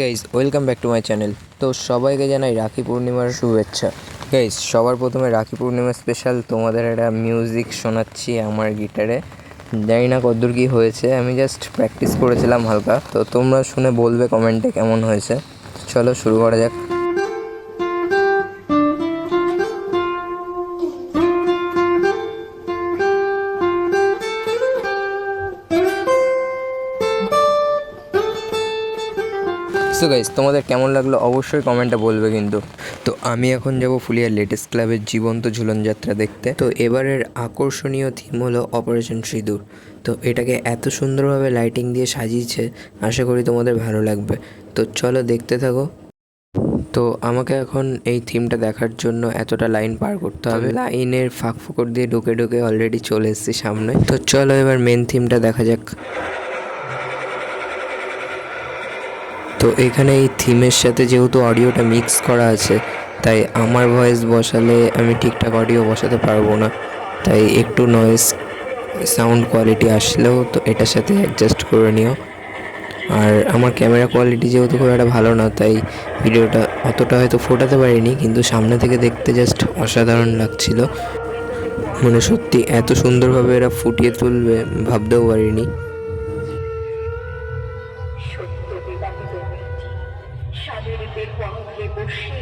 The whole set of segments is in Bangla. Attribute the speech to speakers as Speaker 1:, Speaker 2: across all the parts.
Speaker 1: Guys welcome back to my channel তো সবাইকে জানাই রাখি পূর্ণিমার শুভেচ্ছা। গাইজ সবার প্রথমে রাখি পূর্ণিমা স্পেশাল তোমাদের একটা মিউজিক শোনাচ্ছি আমার গিটারে। জানি না কদ্দূর কী হয়েছে, আমি জাস্ট প্র্যাকটিস করেছিলাম হালকা। তো তোমরা শুনে বলবে কমেন্টে কেমন হয়েছে। চলো শুরু করা যাক। সো গাইজ তোমাদের কেমন লাগল অবশ্যই কমেন্টে বলবে কিন্তু। তো আমি এখন যাব ফুলিয়ার লেটেস্ট ক্লাবের জীবন্ত ঝুলন যাত্রা দেখতে। তো এবারের আকর্ষণীয় থিম হলো অপারেশন সিঁদুর। তো এটাকে এত সুন্দরভাবে লাইটিং দিয়ে সাজিয়েছে আশা করি তোমাদের ভালো লাগবে। তো চলো দেখতে থাকো। তো আমাকে এখন এই থিমটা দেখার জন্য এতটা লাইন পার করতে হবে। লাইনের ফাঁক ফোকর দিয়ে ঢুকে ঢুকে অলরেডি চলে এসেছি সামনে। তো চলো এবার মেন থিমটা দেখা যাক। তো এখানে এই থিমের সাথে যেহেতু অডিওটা মিক্স করা আছে, তাই আমার ভয়েস বসালে আমি ঠিকঠাক অডিও বসাতে পারব না। তাই একটু নয়েজ সাউন্ড কোয়ালিটি আসলেও তো এটার সাথে অ্যাডজাস্ট করে নিও। আর আমার ক্যামেরা কোয়ালিটি যেহেতু খুব একটা ভালো না, তাই ভিডিওটা অতটা হয়তো ফোটাতে পারিনি, কিন্তু সামনে থেকে দেখতে জাস্ট অসাধারণ লাগছিল। মানে সত্যি এত সুন্দরভাবে এরা ফুটিয়ে তুলবে, ভাবতেও পারিনি।
Speaker 2: বসে।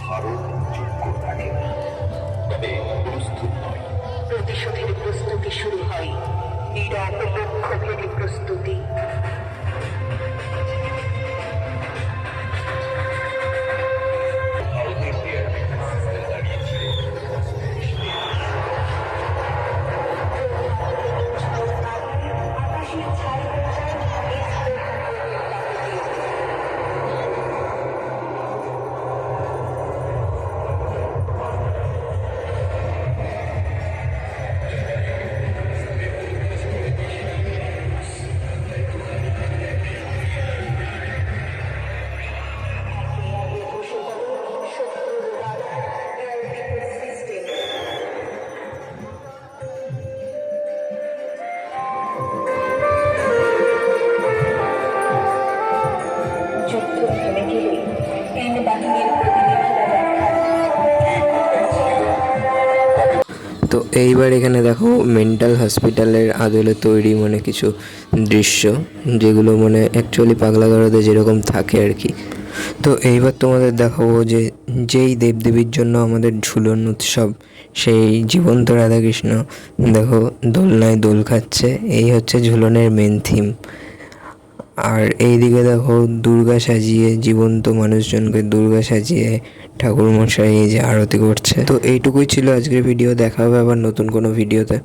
Speaker 3: ভারত থাকে তবে প্রস্তুত নয়।
Speaker 2: প্রতিশোধের প্রস্তুতি শুরু হয়। নীরব লক্ষ্যভেদী
Speaker 1: তো এইবার এখানে দেখো মেন্টাল হসপিটালের আদলে তৈরি মানে কিছু দৃশ্য, যেগুলো মানে অ্যাকচুয়ালি পাগলা গারদে যেরকম থাকে আর কি। তো এইবার তোমাদের দেখাবো যে যেই দেবদেবীর জন্য আমাদের ঝুলন উৎসব, সেই জীবন্ত রাধাকৃষ্ণ দেখো দোলনায় দোল খাচ্ছে, এই হচ্ছে ঝুলনের মেন থিম আর এইদিকে দেখো দুর্গা সাজিয়ে, জীবন্ত মানুষজনকে দুর্গা সাজিয়ে ঠাকুর মশাই এই যে আরতি করছে। তো এইটুকুই ছিল আজকের ভিডিও, দেখা হবে আবার নতুন কোনো ভিডিওতে।